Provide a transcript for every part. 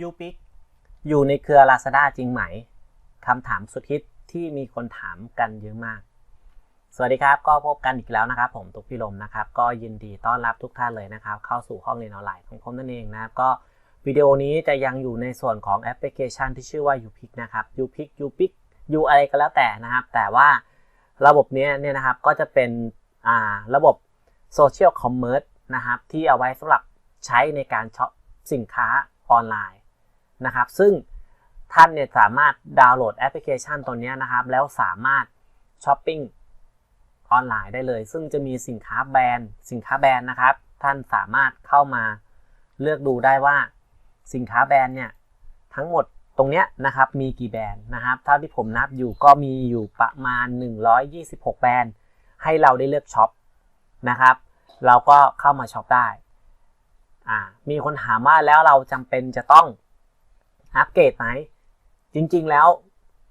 ยูปิกอยู่ในเครือ Lazada จริงไหมคำถามสุดฮิตที่มีคนถามกันเยอะมาก สวัสดีครับ ก็พบกันอีกแล้วนะครับ ผมตุกพิลมนะครับ ก็ยินดีต้อนรับทุกท่านเลยนะครับ เข้าสู่ห้องเรียนออนไลน์ของผมนั่นเองนะครับก็วิดีโอนี้จะยังอยู่ในส่วนของแอปพลิเคชันที่ชื่อว่า UPick นะครับ UPick UPick ยูอะไรก็แล้วแต่นะครับ แต่ว่าระบบนี้เนี่ยนะครับก็จะเป็นอ่าระบบโซเชียลคอมเมอร์สนะครับที่เอาไว้สำหรับใช้ในการช็อปสินค้าออนไลน์ นะครับ ซึ่งท่านเนี่ยสามารถดาวน์โหลดแอปพลิเคชันตัวนี้นะครับ แล้วสามารถช้อปปิ้งออนไลน์ได้เลย ซึ่งจะมีสินค้าแบรนด์ สินค้าแบรนด์นะครับ ท่านสามารถเข้ามาเลือกดูได้ว่าสินค้าแบรนด์เนี่ยทั้งหมดตรงเนี้ยนะครับมีกี่แบรนด์นะครับเท่าที่ผมนับอยู่ก็มีอยู่ประมาณ 126 แบรนด์ ให้เราได้เลือกช็อปนะครับ เราก็เข้ามาช็อปได้มีคนถามว่าแล้วเราจำเป็นจะต้อง อัปเกรดไหมจริงๆแล้ว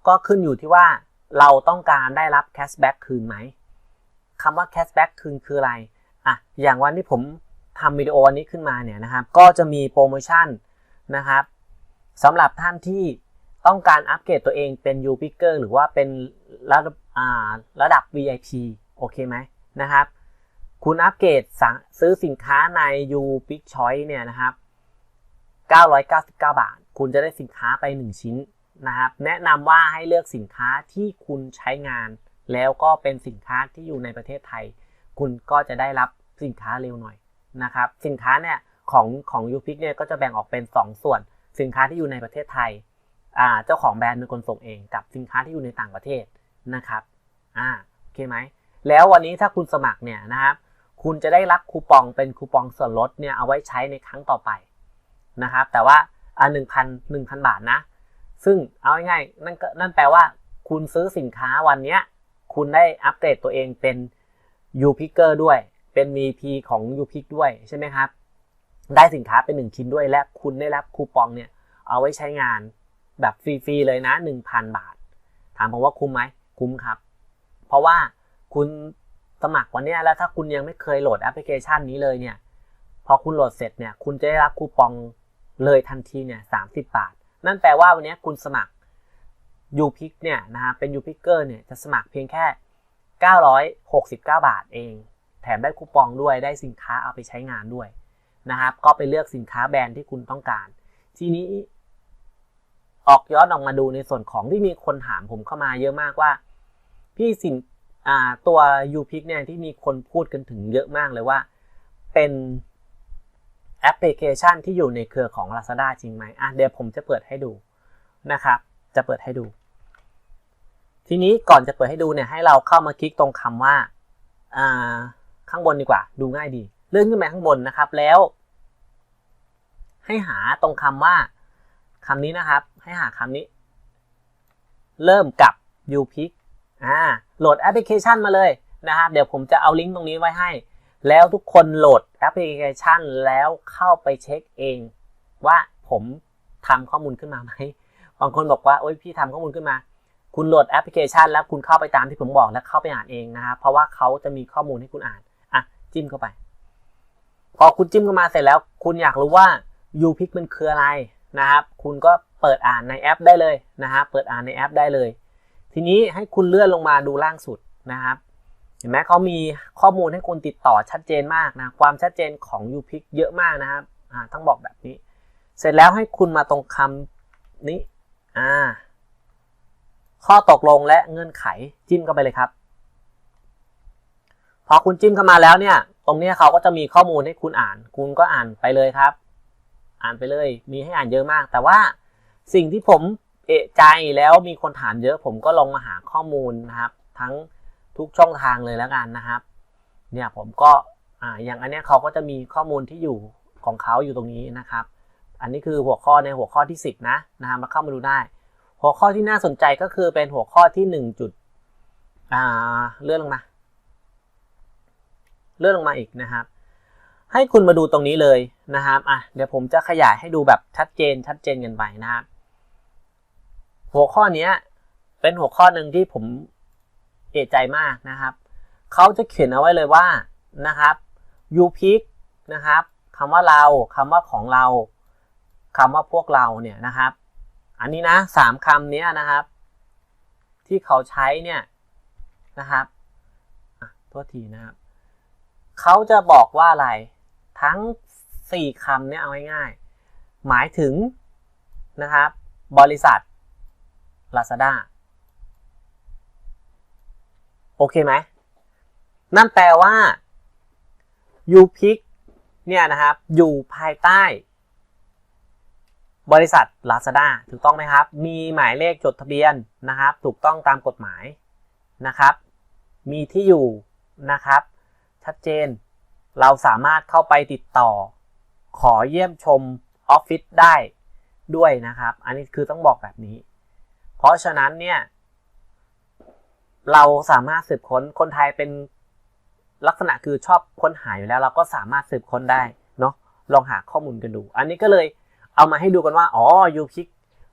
ก็ขึ้นอยู่ที่ว่าเราต้องการได้รับแคชแบ็กคืนไหมคำว่าแคชแบ็กคืนคืออะไรอะอย่างวันที่ผมทำวิดีโอวันนี้ขึ้นมาเนี่ยนะครับ ก็จะมีโปรโมชั่นนะครับสำหรับท่านที่ต้องการอัปเกรดตัวเองเป็น u p i c k e r หรือว่าเป็นระดับระดับ VIP โอเคไหมนะครับ คุณอัปเกรดซื้อสินค้าใน u p i c Choice เนี่ยนะครับ 999 บาท คุณจะได้สินค้าไป 1 ชิ้นนะครับ แนะนำว่าให้เลือกสินค้าที่คุณใช้งาน แล้วก็เป็นสินค้าที่อยู่ในประเทศไทย คุณก็จะได้รับสินค้าเร็วหน่อยนะครับ สินค้าเนี่ยของของ u p i c เนี่ยก็จะแบ่งออกเป็น 2 ส่วน สินค้าที่อยู่ในประเทศไทยอ่าเจ้าของแบรนด์เป็นคนส่งเองกับสินค้าที่อยู่ในต่างประเทศนะครับอ่าโอเคไหมแล้ววันนี้ถ้าคุณสมัครเนี่ยนะครับ คุณจะได้รับคูปองเป็นคูปองส่วนลดเนี่ยเอาไว้ใช้ในครั้งต่อไปนะครับ แต่ว่า อ่าหนึ่งพันหนึ่งพันบาทนะ ซึ่งเอาง่ายๆนั่นก็นั่นแปลว่าคุณซื้อสินค้าวันเนี้ย คุณได้อัปเดตตัวเองเป็น u p i c k e r ด้วย เป็น VP ของ u p i c ด้วยใช่ไหมครับ ได้สินค้าเป็น 1 ชิ้นด้วยและคุณได้รับคูปองเนี่ย เอาไว้ใช้งานแบบฟรีๆเลยนะ 1,000 บาท ถามผมว่าคุ้มไหมคุ้มครับ เพราะว่าคุณสมัครวันนี้แล้วถ้าคุณยังไม่เคยโหลดแอปพลิเคชันนี้เลยเนี่ย พอคุณโหลดเสร็จเนี่ย คุณจะได้รับคูปอง เลยทันทีเนี่ยสาบาท นั่นแปลว่าวันนี้คุณสมัคร u p i c เนี่ยนะฮะเป็น u p i c k e r เนี่ยจะสมัครเพียงแค่ 969 บาทเอง แถมได้คูปองด้วยได้สินค้าเอาไปใช้งานด้วยนะครับก็ไปเลือกสินค้าแบรนด์ที่คุณต้องการ ทีนี้ออกย้อนออกมาดูในส่วนของที่มีคนถามผมเข้ามาเยอะมากว่า พี่สินตัว u p i c เนี่ยที่มีคนพูดกันถึงเยอะมากเลยว่า เป็น แอปพลิเคชันที่อยู่ในเครือของ Lazada จริงไหมอะเดี๋ยวผมจะเปิดให้ดูนะครับ จะเปิดให้ดู ทีนี้ก่อนจะเปิดให้ดูเนี่ยให้เราเข้ามาคลิกตรงคำว่าข้างบนดีกว่า ดูง่ายดี เลื่อนขึ้นไปข้างบนนะครับแล้ว ให้หาตรงคำว่าคำนี้นะครับ ให้หาคำนี้ เริ่มกับ u p i c อ่าโหลดแอปพลิเคชันมาเลยนะครับ เดี๋ยวผมจะเอาลิงก์ตรงนี้ไว้ให้ แล้วทุกคนโหลดแอปพลิเคชันแล้วเข้าไปเช็คเอง ว่าผมทำข้อมูลขึ้นมาไหมบางคนบอกว่าโอ้ยพี่ทำข้อมูลขึ้นมา คุณโหลดแอปพลิเคชัน แล้วคุณเข้าไปตามที่ผมบอกแล้วเข้าไปอ่านเองนะครับเพราะว่าเขาจะมีข้อมูลให้คุณอ่านอะจิ้มเข้าไป พอคุณจิ้มเข้ามาเสร็จแล้ว คุณอยากรู้ว่า u p i c มันคืออะไรนะครับคุณก็เปิดอ่านในแอปได้เลยนะครับเปิดอ่านในแอปได้เลย ทีนี้ให้คุณเลื่อนลงมาดูล่างสุดนะครับ เห็นไหมเขามีข้อมูลให้คุณติดต่อชัดเจนมากนะ ความชัดเจนของ u p i c เยอะมากนะครับอ่าต้องบอกแบบนี้ เสร็จแล้วให้คุณมาตรงคำนี้อ่าข้อตกลงและเงื่อนไขจิ้มเข้าไปเลยครับ พอคุณจิ้มเข้ามาแล้วเนี่ย ตรงนี้เขาก็จะมีข้อมูลให้คุณอ่าน คุณก็อ่านไปเลยครับ อ่านไปเลย มีให้อ่านเยอะมาก แต่ว่าสิ่งที่ผมเอะใจแล้วมีคนถามเยอะ ผมก็ลงมาหาข้อมูลนะครับ ทั้ง ทุกช่องทางเลยแล้วกันนะครับ เนี่ยผมก็อ่าอย่างอันนี้เขาก็จะมีข้อมูลที่อยู่ของเขาอยู่ตรงนี้นะครับ อันนี้คือหัวข้อในหัวข้อที่ 10 นะนะครับมาเข้ามาดูได้ หัวข้อที่น่าสนใจก็คือเป็นหัวข้อที่ 1 จุดอ่าเลื่อนลงมา เลื่อนลงมาอีกนะครับ ให้คุณมาดูตรงนี้เลยนะครับอะเดี๋ยวผมจะขยายให้ดูแบบชัดเจนชัดเจนกันไปนะครับหัวข้อนี้เป็นหัวข้อหนึ่งที่ผม เอะใจมากนะครับเขาจะเขียนเอาไว้เลยว่านะครับ you pick นะครับคำว่าเราคำว่าของเราคำว่าพวกเราเนี่ยนะครับ อันนี้นะสามคำนี้นะครับ ที่เขาใช้เนี่ยนะครับอะโทษทีนะครับเขาจะบอกว่าอะไรทั้งสี่คำเนี่ยเอาง่ายๆหมายถึงนะครับ บริษัท Lazada โอเคไหมนั่นแปลว่า u p i c เนี่ยนะครับ อยู่ภายใต้ บริษัท Lazada ถูกต้องไหมครับ มีหมายเลขจดทะเบียนนะครับ ถูกต้องตามกฎหมายนะครับ มีที่อยู่นะครับ ชัดเจน เราสามารถเข้าไปติดต่อ ขอเยี่ยมชมออฟฟิศได้ด้วยนะครับ อันนี้คือต้องบอกแบบนี้ เพราะฉะนั้นเนี่ย เราสามารถสืบค้นคนไทยเป็นลักษณะคือชอบค้นหาอยู่แล้ว เราก็สามารถสืบค้นได้เนาะลองหาข้อมูลกันดู อันนี้ก็เลยเอามาให้ดูกันว่าอ๋อยูพิก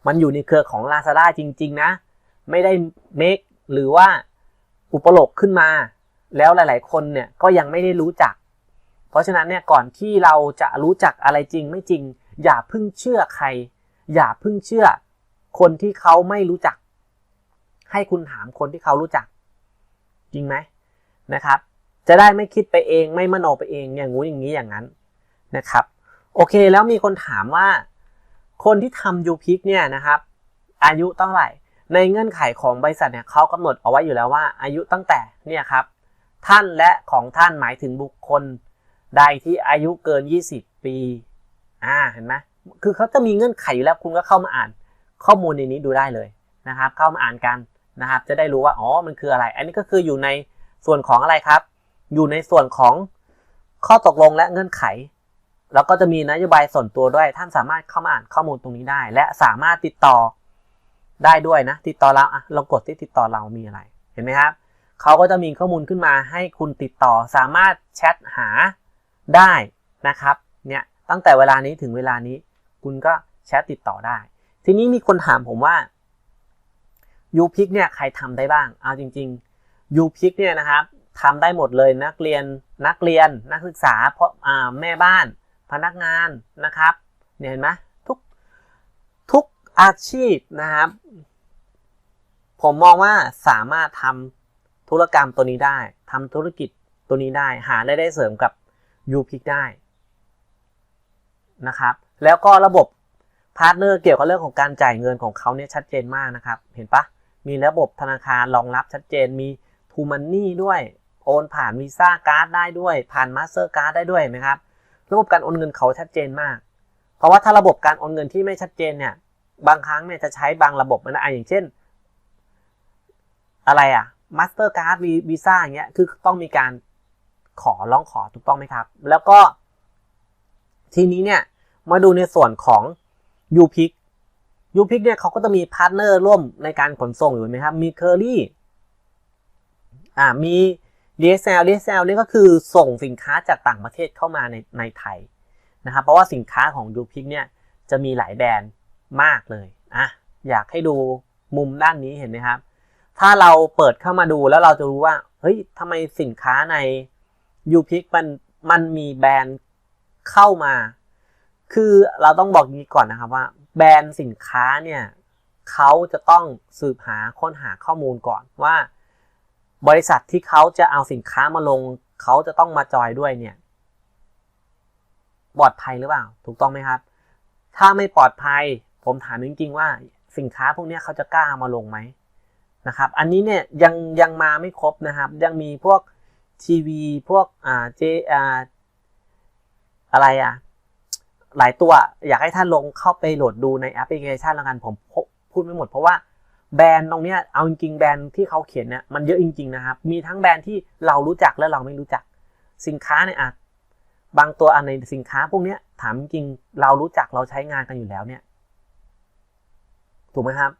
มันอยู่ในเครือของ Lazada จริง ๆ นะ ไม่ได้เมคหรือว่าอุปโลกขึ้นมา แล้วหลาย ๆ คนเนี่ยก็ยังไม่ได้รู้จัก เพราะฉะนั้นเนี่ยก่อนที่เราจะรู้จักอะไรจริงไม่จริง อย่าพิ่งเชื่อใคร อย่าพิ่งเชื่อคนที่เขาไม่รู้จัก ให้คุณถามคนที่เขารู้จัก จริงไหมนะครับ จะได้ไม่คิดไปเองไม่มโนไปเองอย่างงู้อย่างนี้อย่างนั้นนะครับ โอเคแล้วมีคนถามว่า คนที่ทำยูพิกเนี่ยนะครับ อายุเท่าไหร่ ในเงื่อนไขของบริษัทเนี่ยเขากำหนดเอาไว้อยู่แล้วว่า อายุตั้งแต่เนี่ยครับท่านและของท่านหมายถึงบุคคลใดที่อายุเกิน 20 ปี อ่า เห็นไหมคือเขาจะมีเงื่อนไขอยู่แล้วคุณก็เข้ามาอ่านข้อมูลในนี้ดูได้เลยนะครับ เข้ามาอ่านกัน นะครับ จะได้รู้ว่า อ๋อ มันคืออะไร อันนี้ก็คืออยู่ในส่วนของอะไรครับ อยู่ในส่วนของข้อตกลงและเงื่อนไข แล้วก็จะมีนโยบายส่วนตัวด้วย ท่านสามารถเข้ามาอ่านข้อมูลตรงนี้ได้ และสามารถติดต่อได้ด้วยนะ ติดต่อเราอะลองกดที่ติดต่อเรามีอะไร เห็นไหมครับ เขาก็จะมีข้อมูลขึ้นมาให้คุณติดต่อ สามารถแชทหาได้นะครับ เนี่ย ตั้งแต่เวลานี้ถึงเวลานี้ คุณก็แชทติดต่อได้ ทีนี้มีคนถามผมว่า ยูพิกเนี่ยใครทำได้บ้าง เอาจริงๆยูพิกเนี่ยนะครับทำได้หมดเลยนักเรียนนักเรียนนักศึกษาเพราะแม่บ้าน พนักงานนะครับเนี่ยเห็นไหมทุกทุกอาชีพนะครับ ผมมองว่าสามารถทำธุรกรรมตัวนี้ได้ทำธุรกิจตัวนี้ได้หารายได้เสริมกับยูพิกได้นะครับ แล้วก็ระบบพาร์ทเนอร์เกี่ยวกับเรื่องของการจ่ายเงินของเขาเนี่ยชัดเจนมากนะครับ เห็นปะ มีระบบธนาคารรองรับชัดเจนมีทูมันนี่ด้วย โอนผ่านวีซ่าการ์ดได้ด้วย ผ่านมาสเตอร์การ์ดได้ด้วยไหมครับ ระบบการโอนเงินเขาชัดเจนมาก เพราะว่าถ้าระบบการโอนเงินที่ไม่ชัดเจนเนี่ย บางครั้งเนี่ยจะใช้บางระบบนะอย่างเช่น อะไรอะมาสเตอร์การ์ดวีซ่าอย่างเงี้ย คือต้องมีการขอร้องขอถูกต้องไหมครับ แล้วก็ ทีนี้เนี่ย มาดูในส่วนของ u p i c u p i c เนี่ยเขาก็จะมีพาร์ทเนอร์ร่วมในการขนส่งอยู่ไหมครับ มี Curly อ่ามี DSL DSL นี่ก็คือส่งสินค้าจากต่างประเทศเข้ามาในในไทยนะครับ เพราะว่าสินค้าของ u p i c เนี่ยจะมีหลายแบรนด์มากเลยอะอยากให้ดูมุมด้านนี้เห็นไหมครับ ถ้าเราเปิดเข้ามาดูแล้วเราจะรู้ว่า เฮ้ยทำไมสินค้าใน u p i c มันมันมีแบรนด์เข้ามา คือเราต้องบอกนี้ก่อนนะครับว่า แบรนด์สินค้าเนี่ยเขาจะต้องสืบหาค้นหาข้อมูลก่อนว่า บริษัทที่เขาจะเอาสินค้ามาลงเขาจะต้องมาจอยด้วยเนี่ยปลอดภัยหรือเปล่า ถูกต้องไหมครับ ถ้าไม่ปลอดภัย ผมถามจริงๆว่าสินค้าพวกนี้เขาจะกล้ามาลงไหมนะครับ อันนี้เนี่ยยังยังมาไม่ครบนะครับ ยังมีพวกทีวีพวกอ่าเจอ่าอะไรอะ หลายตัวอยากให้ท่านลงเข้าไปโหลดดูในแอปพลิเคชันแล้วกันผมพูดไม่หมดเพราะว่าแบรนด์ตรงนี้เอาจริงๆแบรนด์ที่เขาเขียนเนี่ยมันเยอะจริงๆนะครับ มีทั้งแบรนด์ที่เรารู้จักและเราไม่รู้จัก สินค้าเนี่ยอะบางตัวอันในสินค้าพวกนี้ถามจริงเรารู้จักเราใช้งานกันอยู่แล้วเนี่ย ถูกไหมครับ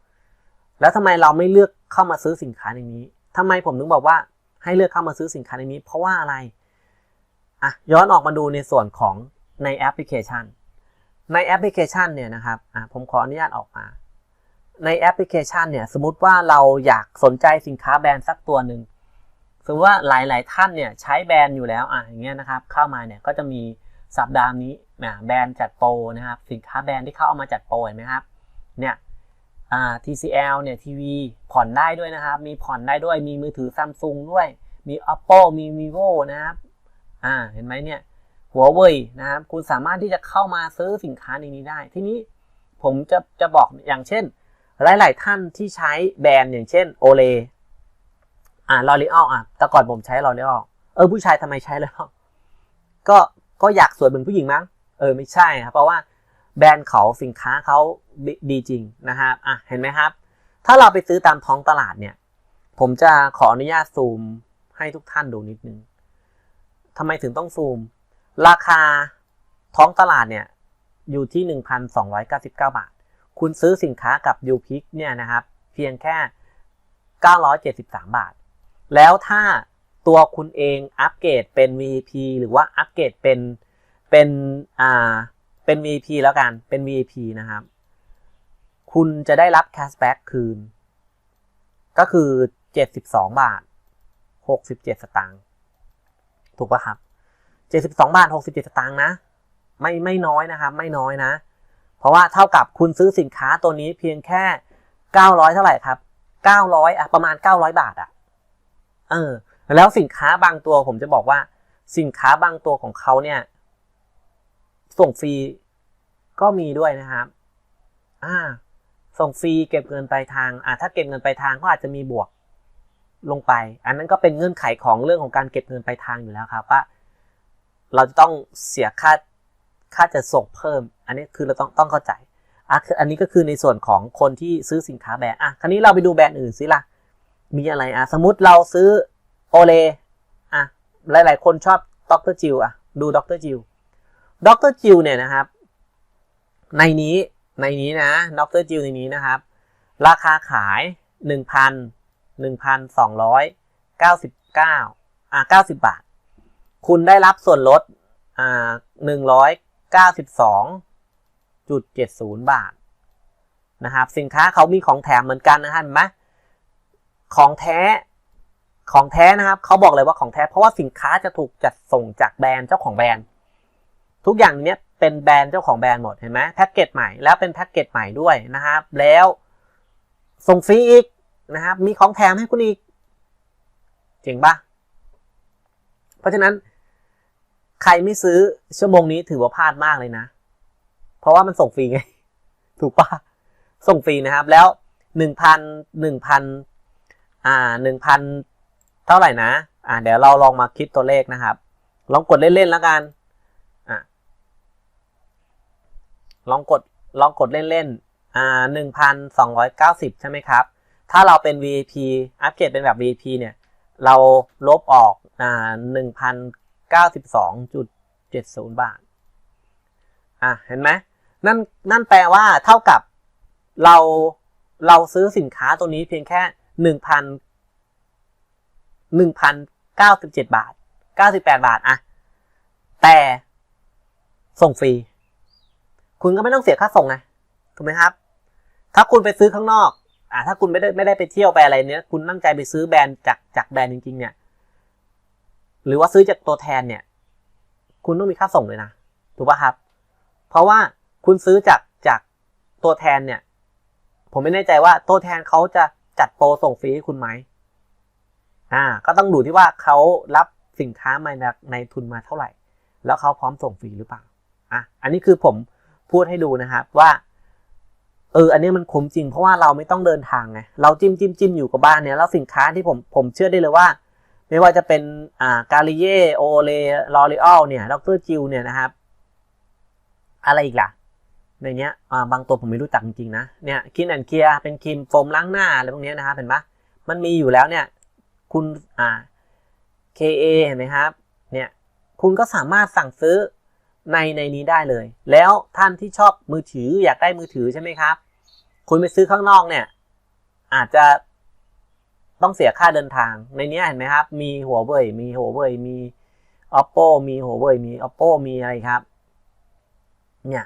แล้วทำไมเราไม่เลือกเข้ามาซื้อสินค้าในนี้ทำไมผมถึงบอกว่าให้เลือกเข้ามาซื้อสินค้าในนี้ เพราะว่าอะไรอะย้อนออกมาดูในส่วนของในแอปพลิเคชัน ในแอปพลิเคชันเนี่ยนะครับผมขออนุญาตออกมา ในแอปพลิเคชันเนี่ยสมมติว่าเราอยากสนใจสินค้าแบรนด์สักตัวหนึ่งสมมติว่าหลาย ๆ ท่านเนี่ยใช้แบรนด์อยู่แล้วอะอย่างเงี้ยนะครับเข้ามาเนี่ยก็จะมีสัปดาห์นี้นะแบรนด์จัดโปรนะครับ สินค้าแบรนด์ที่เขาเอามาจัดโปรเห็นไหมครับเนี่ย TCL เนี่ยทีวีผ่อนได้ด้วยนะครับ มีผ่อนได้ด้วยมีมือถือซัมซุงด้วย มี Oppo มี vivo นะครับอ่าเห็นไหมเนี่ย หัวเว่ยนะครับคุณสามารถที่จะเข้ามาซื้อสินค้าในนี้ได้ ทีนี้ผมจะจะบอกอย่างเช่น หลาย ๆ ท่านที่ใช้แบรนด์อย่างเช่นโอเลอ่าลอรีออลอะแต่ก่อนผมใช้ลอรีออลเออผู้ชายทำไมใช้แล้วก็ก็อยากสวยเหมือนผู้หญิงมั้งเออไม่ใช่ครับเพราะว่าแบรนด์เขาสินค้าเขาดีดีจริงนะครับอะเห็นไหมครับ ถ้าเราไปซื้อตามท้องตลาดเนี่ย ผมจะขออนุญาตซูมให้ทุกท่านดูนิดนึงทำไมถึงต้องซูม ราคาท้องตลาดเนี่ยอยู่ที่ 1,299 บาท คุณซื้อสินค้ากับ u p i c เนี่ยนะครับ เพียงแค่ 973 บาท แล้วถ้าตัวคุณเองอัปเกรดเป็น VP หรือว่าอัปเกรดเป็นเป็นอ่าเป็น VP แล้วกันเป็น VP นะครับ คุณจะได้รับ cashback คืน ก็คือ 72 บาท 67 สตางค์ถูกปะครับ 72บสองบาท67สตางค์นะ ไม่ไม่น้อยนะครับ ไม่น้อยนะ เพราะว่าเท่ากับคุณซื้อสินค้าตัวนี้เพียงแค่900เท่าไหร่ครับ900อะประมาณ900บาทอะเออ แล้วสินค้าบางตัวผมจะบอกว่า สินค้าบางตัวของเขาเนี่ย ส่งฟรีก็มีด้วยนะครับ อ่า ส่งฟรีเก็บเงินปลายทาง อ่าถ้าเก็บเงินปลายทางก็อาจจะมีบวกลงไป อันนั้นก็เป็นเงื่อนไขของเรื่องของการเก็บเงินปลายทางอยู่แล้วครับว่า เราจะต้องเสียค่าค่าจะส่งเพิ่ม อันนี้คือเราต้องต้องเข้าใจอะคืออันนี้ก็คือในส่วนของคนที่ซื้อสินค้าแบรนด์อะคราวนี้เราไปดูแบรนด์อื่นสิล่ะมีอะไรอะสมมติเราซื้อโอเลอะหลาย ๆ คนชอบด็อกเตอร์จิวอะดูด็อกเตอร์จิวด็อกเตอร์จิวเนี่ยนะครับ ในนี้ในนี้นะด็อกเตอร์จิวในนี้นะครับ ราคาขาย 1,000 1,299 อะ90 บาท คุณได้รับส่วนลดอ่า192.70บาทนะครับ สินค้าเขามีของแถมเหมือนกันนะฮะเห็นไหมของแท้ของแท้นะครับเขาบอกเลยว่าของแท้เพราะว่าสินค้าจะถูกจัดส่งจากแบรนด์เจ้าของแบรนด์ ทุกอย่างเนี้ยเป็นแบรนด์เจ้าของแบรนด์หมดเห็นไหมแพ็กเกจใหม่แล้วเป็นแพ็กเกจใหม่ด้วยนะครับ แล้วส่งฟรีอีกนะครับ มีของแถมให้คุณอีกเจ๋งปะเพราะฉะนั้น ใครไม่ซื้อชั่วโมงนี้ถือว่าพลาดมากเลยนะ เพราะว่ามันส่งฟรีไง ถูกปะส่งฟรีนะครับ แล้วหนึ่งพันหนึ่งพันอ่าหนึ่งพันเท่าไหร่นะ อ่า เดี๋ยวเราลองมาคิดตัวเลขนะครับ ลองกดเล่นๆแล้วกันอะลองกดลองกดเล่นๆอ่าหนึ่งพันสองร้อยเก้าสิบใช่ไหมครับ ถ้าเราเป็น VIP อัปเกรดเป็นแบบ VIP เนี่ย เราลบออกอ่าหนึ่งพัน เก้าสิบสองจุดเจ็ดศูนย์บาท อะ เห็นไหมนั่นนั่นแปลว่าเท่ากับเราเราซื้อสินค้าตัวนี้เพียงแค่หนึ่งพันหนึ่งพันเก้าสิบเจ็ดบาทเก้าสิบแปดบาทอะแต่ส่งฟรี คุณก็ไม่ต้องเสียค่าส่งไงถูกไหมครับ ถ้าคุณไปซื้อข้างนอก อ่าถ้าคุณไม่ได้ไม่ได้ไปเที่ยวไปอะไรเนี้ย คุณตั้งใจไปซื้อแบรนด์จากจากแบรนด์จริงๆเนี่ย หรือว่าซื้อจากตัวแทนเนี่ย คุณต้องมีค่าส่งเลยนะ ถูกป่ะครับ เพราะว่าคุณซื้อจากจากตัวแทนเนี่ย ผมไม่แน่ใจว่าตัวแทนเขาจะจัดโปรส่งฟรีให้คุณไหมอ่า ก็ต้องดูที่ว่าเขารับสินค้ามาในในทุนมาเท่าไหร่ แล้วเขาพร้อมส่งฟรีหรือเปล่าอะอันนี้คือผมพูดให้ดูนะครับว่าเออ อันนี้มันคุ้มจริงเพราะว่าเราไม่ต้องเดินทางไง เราจิ้มจิ้มจิ้มอยู่กับบ้านเนี่ย แล้วสินค้าที่ผมผมเชื่อได้เลยว่า ไม่ว่าจะเป็นอ่ากาลิเย่โอเลลอรีออลเนี่ยดรจิวเนี่ยนะครับ อะไรอีกล่ะ ในเนี้ยอ่าบางตัวผมไม่รู้จักจริงๆนะเนี่ยคินแอนเคียเป็นครีมโฟมล้างหน้าอะไรพวกเนี้ยนะครับเห็นปะมันมีอยู่แล้วเนี่ย คุณอ่า KA เห็นไหมครับ เนี่ย คุณก็สามารถสั่งซื้อในในนี้ได้เลย แล้วท่านที่ชอบมือถืออยากได้มือถือใช่ไหมครับ คุณไปซื้อข้างนอกเนี่ย อาจจะ ต้องเสียค่าเดินทาง ในนี้เห็นไหมครับ มีหัวเว่ยมีหัวเว่ยมี oppo มีหัวเว่ยมี oppo มีอะไรครับ เนี่ย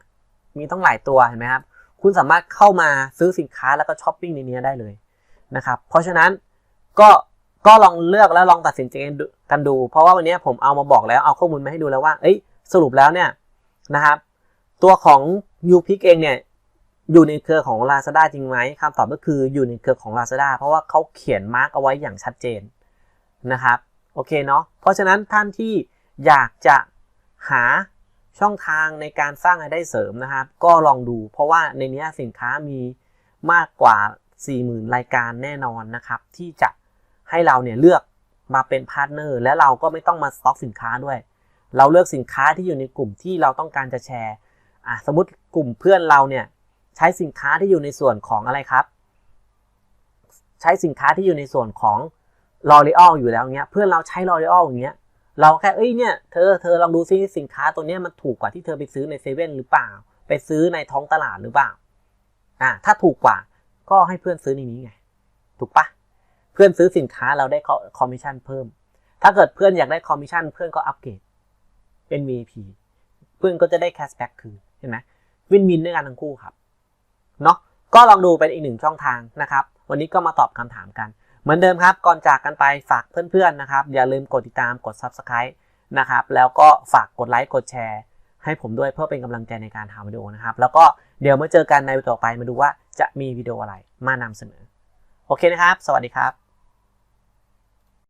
มีต้องหลายตัวเห็นไหมครับ คุณสามารถเข้ามาซื้อสินค้าแล้วก็ช้อปปิ้งในนี้ได้เลยนะครับ เพราะฉะนั้นก็ก็ลองเลือกแล้วลองตัดสินใจกันดู เพราะว่าวันนี้ผมเอามาบอกแล้วเอาข้อมูลมาให้ดูแล้วว่า เอ้ยสรุปแล้วเนี่ยนะครับ ตัวของ u p i c เองเนี่ย อยู่ในเครือของ Lazada จริงไหมคำตอบก็คืออยู่ในเครือของ Lazada เพราะว่าเขาเขียนมาร์กเอาไว้อย่างชัดเจนนะครับโอเคเนาะเพราะฉะนั้นท่านที่อยากจะหาช่องทางในการสร้างรายได้เสริมนะครับ ก็ลองดูเพราะว่าในนี้สินค้ามีมากกว่า 40,000 รายการแน่นอนนะครับ ที่จะให้เราเนี่ยเลือกมาเป็นพาร์ทเนอร์และเราก็ไม่ต้องมาสต็อกสินค้าด้วย เราเลือกสินค้าที่อยู่ในกลุ่มที่เราต้องการจะแชร์อะสมมติกลุ่มเพื่อนเราเนี่ย ใช้สินค้าที่อยู่ในส่วนของอะไรครับ ใช้สินค้าที่อยู่ในส่วนของ l o r e a l อยู่แล้วเงี้ยเพื่อนเราใช้ l o r e a l อย่างเงี้ยเราแค่เอ้ยเนี่ยเธอเธอลองดูซิสินค้าตัวเนี้ยมันถูกกว่าที่เธอไปซื้อในเซเว่นหรือเปล่า ไปซื้อในท้องตลาดหรือเปล่าอ่าถ้าถูกกว่าก็ให้เพื่อนซื้อในนี้ไง ถูกปะเพื่อนซื้อสินค้าเราได้คอมมิชชั่นเพิ่ม ถ้าเกิดเพื่อนอยากได้คอมมิชชั่นเพื่อนก็อัปเกรดเป็น VIP เพื่อนก็จะได้แคสแบ็กคืนเห็นไหมวินวินด้วยกันทั้งคู่ครับ เนาะก็ลองดูเป็นอีกหนึ่งช่องทางนะครับ วันนี้ก็มาตอบคำถามกัน เหมือนเดิมครับก่อนจากกันไปฝากเพื่อนๆนะครับ อย่าลืมกดติดตามกด Subscribe นะครับแล้วก็ฝากกดไลค์กดแชร์ ให้ผมด้วยเพื่อเป็นกำลังใจในการทำวิดีโอนะครับ แล้วก็เดี๋ยวมาเจอกันในวิดีโอต่อไปมาดูว่าจะมีวิดีโออะไรมานำเสนอ โอเคนะครับ สวัสดีครับ